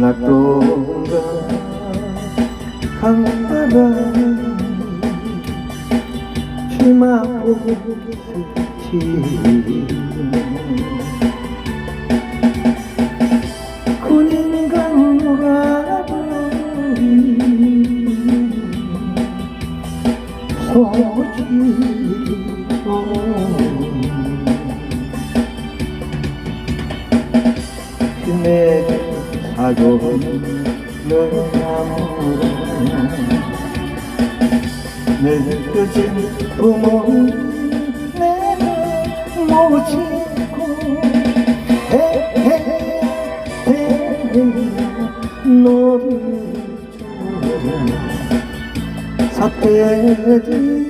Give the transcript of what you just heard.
낙동강 강바람이 치마 보듯이 군인 강물아 소지로 힘의 사고는 늙어진 부모님 내가 모시고 헤헤헤 너를 사태들처럼